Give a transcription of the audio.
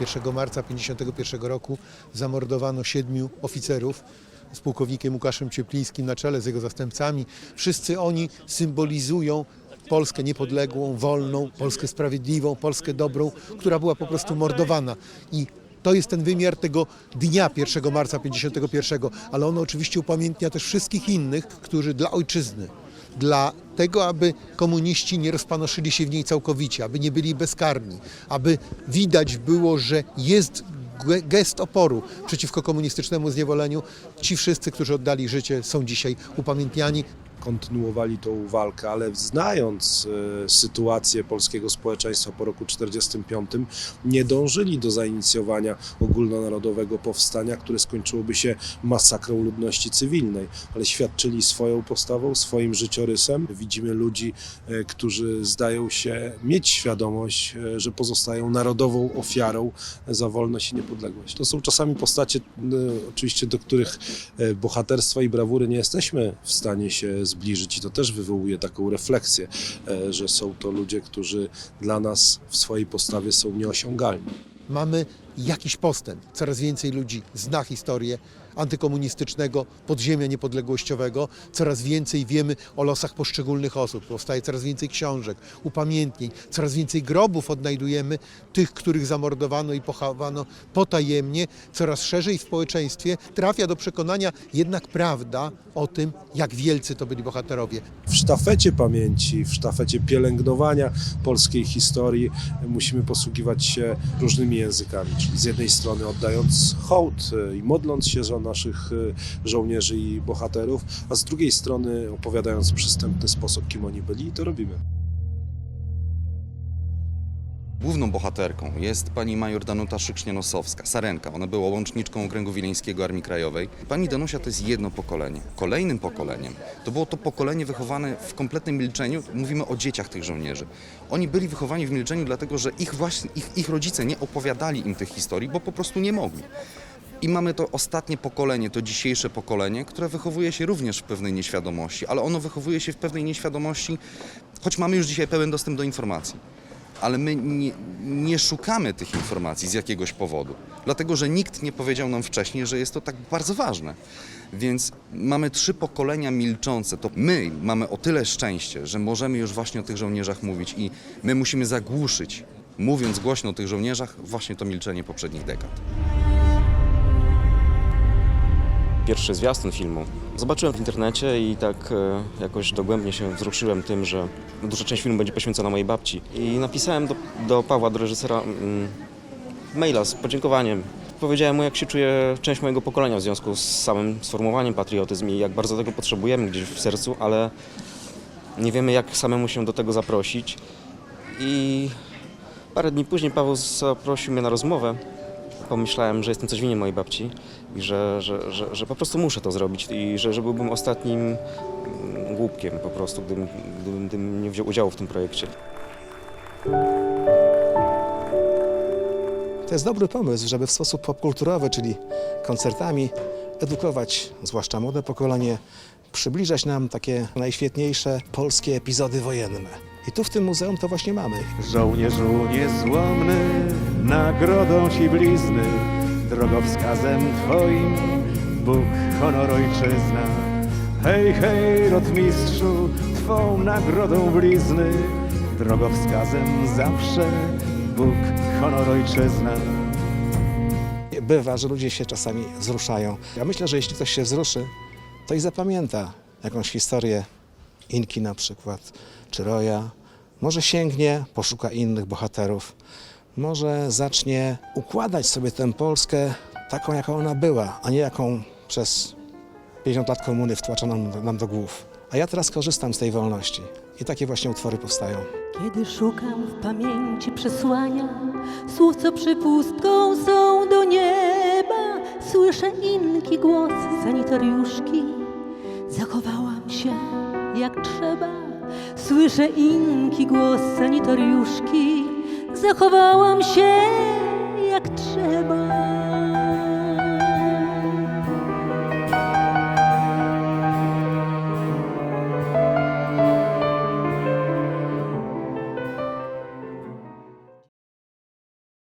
1 marca 1951 roku zamordowano siedmiu oficerów z pułkownikiem Łukaszem Cieplińskim na czele z jego zastępcami. Wszyscy oni symbolizują Polskę niepodległą, wolną, Polskę sprawiedliwą, Polskę dobrą, która była po prostu mordowana. I to jest ten wymiar tego dnia 1 marca 51, ale ono oczywiście upamiętnia też wszystkich innych, którzy dla ojczyzny, dla tego, aby komuniści nie rozpanoszyli się w niej całkowicie, aby nie byli bezkarni, aby widać było, że jest ge- gest oporu przeciwko komunistycznemu zniewoleniu. Ci wszyscy, którzy oddali życie, są dzisiaj upamiętniani. Kontynuowali tą walkę, ale znając e, sytuację polskiego społeczeństwa po roku 1945, nie dążyli do zainicjowania ogólnonarodowego powstania, które skończyłoby się masakrą ludności cywilnej, ale świadczyli swoją postawą, swoim życiorysem. Widzimy ludzi, e, którzy zdają się mieć świadomość, e, że pozostają narodową ofiarą za wolność i niepodległość. To są czasami postacie, oczywiście, do których bohaterstwa i brawury nie jesteśmy w stanie się zbliżyć i to też wywołuje taką refleksję, e, że są to ludzie, którzy dla nas w swojej postawie są nieosiągalni. Mamy jakiś postęp. Coraz więcej ludzi zna historię antykomunistycznego podziemia niepodległościowego. Coraz więcej wiemy o losach poszczególnych osób. Powstaje coraz więcej książek, upamiętnień. Coraz więcej grobów odnajdujemy tych, których zamordowano i pochowano potajemnie. Coraz szerzej w społeczeństwie trafia do przekonania jednak prawda o tym, jak wielcy to byli bohaterowie. W sztafecie pamięci, w sztafecie pielęgnowania polskiej historii musimy posługiwać się różnymi językami. Z jednej strony oddając hołd e, i modląc się za naszych e, żołnierzy i bohaterów, a z drugiej strony opowiadając w przystępny sposób, kim oni byli i to robimy. Główną bohaterką jest pani major Danuta Szykrznie-Nosowska, Sarenka. Ona była łączniczką Okręgu Wileńskiego Armii Krajowej. Pani Danusia to jest jedno pokolenie. Kolejnym pokoleniem to było to pokolenie wychowane w kompletnym milczeniu. Mówimy o dzieciach tych żołnierzy. Oni byli wychowani w milczeniu dlatego, że ich, właśnie, ich, ich rodzice nie opowiadali im tych historii, bo po prostu nie mogli. I mamy to ostatnie pokolenie, to dzisiejsze pokolenie, które wychowuje się również w pewnej nieświadomości, ale ono wychowuje się w pewnej nieświadomości, choć mamy już dzisiaj pełen dostęp do informacji ale my nie, nie szukamy tych informacji z jakiegoś powodu, dlatego że nikt nie powiedział nam wcześniej, że jest to tak bardzo ważne. Więc mamy trzy pokolenia milczące. To my mamy o tyle szczęście, że możemy już właśnie o tych żołnierzach mówić i my musimy zagłuszyć, mówiąc głośno o tych żołnierzach, właśnie to milczenie poprzednich dekad. Pierwszy zwiastun filmu. Zobaczyłem w internecie i tak e, jakoś dogłębnie się wzruszyłem tym, że duża część filmu będzie poświęcona mojej babci. I napisałem do, do Pawła, do reżysera, mm, maila z podziękowaniem. Powiedziałem mu, jak się czuje część mojego pokolenia w związku z samym sformułowaniem patriotyzm i jak bardzo tego potrzebujemy gdzieś w sercu, ale nie wiemy, jak samemu się do tego zaprosić. I parę dni później Paweł zaprosił mnie na rozmowę pomyślałem, że jestem coś winien mojej babci i że, że, że, że po prostu muszę to zrobić i że, że byłbym ostatnim mm, głupkiem po prostu, gdybym, gdybym, gdybym nie wziął udziału w tym projekcie. To jest dobry pomysł, żeby w sposób popkulturowy, czyli koncertami, edukować zwłaszcza młode pokolenie, przybliżać nam takie najświetniejsze polskie epizody wojenne. I tu w tym muzeum to właśnie mamy. Żołnierzu niezłomny, nagrodą ci blizny, drogowskazem twoim, Bóg, honor, ojczyzna. Hej, hej, rotmistrzu, twą nagrodą blizny, drogowskazem zawsze, Bóg, honor, ojczyzna. Bywa, że ludzie się czasami wzruszają. Ja myślę, że jeśli ktoś się wzruszy, to i zapamięta jakąś historię Inki na przykład, czy Roja. Może sięgnie, poszuka innych bohaterów. Może zacznie układać sobie tę Polskę taką, jaką ona była, a nie jaką przez 50 lat komuny wtłaczono nam- nam do głów. A ja teraz korzystam z tej wolności. I takie właśnie utwory powstają. Kiedy szukam w pamięci przesłania Słów, co przypustką są do nieba Słyszę inki głos sanitariuszki Zachowałam się jak trzeba Słyszę inki głos sanitariuszki Zachowałam się jak trzeba